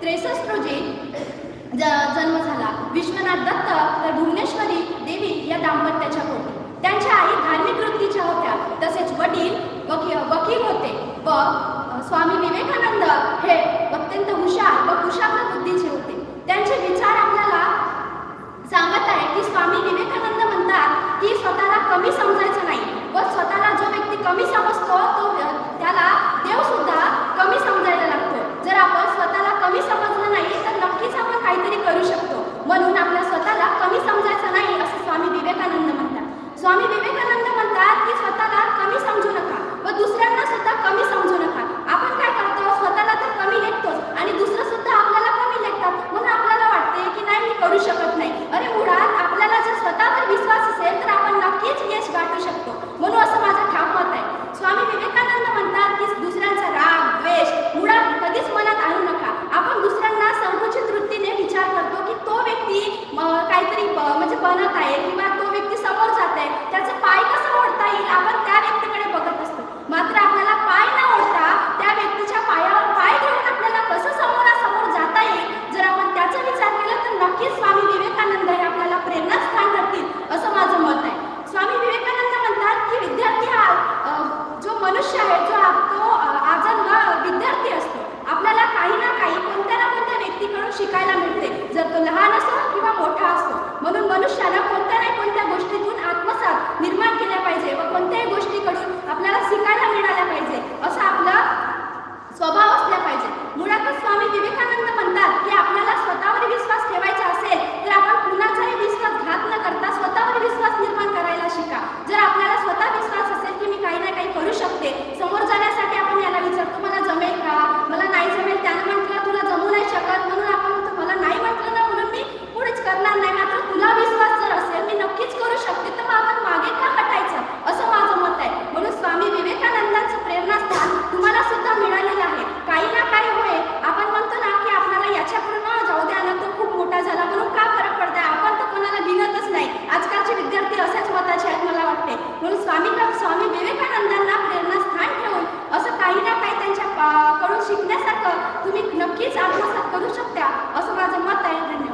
त्रेसष्ट रोजी जन्म झाला. विश्वनाथ दत्त तर भुवनेश्वरी देवी या दाम्पत्याच्या पोटी. त्यांच्या आई धार्मिक वृत्तीच्या होत्या. तसेच वडील वकी वकील होते व स्वामी विवेकानंद हे अत्यंत हुशार व कुशाग्र बुद्धीचे होते. त्यांचे विचार आपल्याला सांगत आहे की स्वामी विवेकानंद म्हणतात की स्वतःला कमी समजायचं नाही व स्वतःला जो व्यक्ती कमी समजतो तो त्याला देव सुद्धा कमी समजायला लागतो जर आपण स्वतःला कमी समजलं नाही तर नक्कीच आपण काहीतरी करू शकतो म्हणून आपल्या स्वतःला कमी समजायचं नाही असं स्वामी विवेकानंद म्हणतात स्वामी विवेकानंद म्हणतात की स्वतःला कमी समजू नका व दुसऱ्यांना सुद्धा कमी समजू नका. आपण काय करतो? स्वतःला तर कमी लेखतोच आणि दुसरं सुद्धा आपल्याला कमी लेखतात. म्हणून आपल्याला वाटते की नाही मी करू शकत नाही. अरे मुळात आपल्याला जर स्वतःवर विश्वास असेल तर आपण नक्कीच यश गाठू शकतो. म्हणून असं माझं ठाम मत आहे. स्वामी विवेकानंद म्हणतात की दुसऱ्यांचा राग द्वेष मुळात कधीच मनात आणू नका. आपण दुसऱ्यांना संकुचित वृत्तीने विचार करतो की तो व्यक्ती काहीतरी म्हणजे बनत आहे किंवा तो व्यक्ती समोर जात आहे त्याचा पाय कसा ओढता येईल आपण त्या व्यक्तीकडे बघत असतो मात्र आपल्याला पाय न ओढता त्या व्यक्तीच्या पायावर पाय घेऊन आपल्याला कसं समोरासमोर जाता येईल जर आपण त्याचा विचार केला तर नक्कीच स्वामी विवेकानंद हे आपल्याला प्रेरणास्थान ठरतील असं माझं मत आहे स्वामी विवेकानंद म्हणतात की विद्यार्थी हा अ, जो मनुष्य आहे जो तो आजन्म विद्यार्थी असतो. आपल्याला काही ना काही कोणत्या ना कोणत्या व्यक्तीकडून शिकायला मिळते जर तो लहान असो किंवा मोठा असो म्हणून मनुष्याला कोणत्या ना कोणत्या गोष्टीतून आत्मसात निर्माण केल्या पाहिजे व कोणत्या शिकण्यासारखं तुम्ही नक्कीच आत्मसात करू शकता असं माझं मत आहे. धन्यवाद.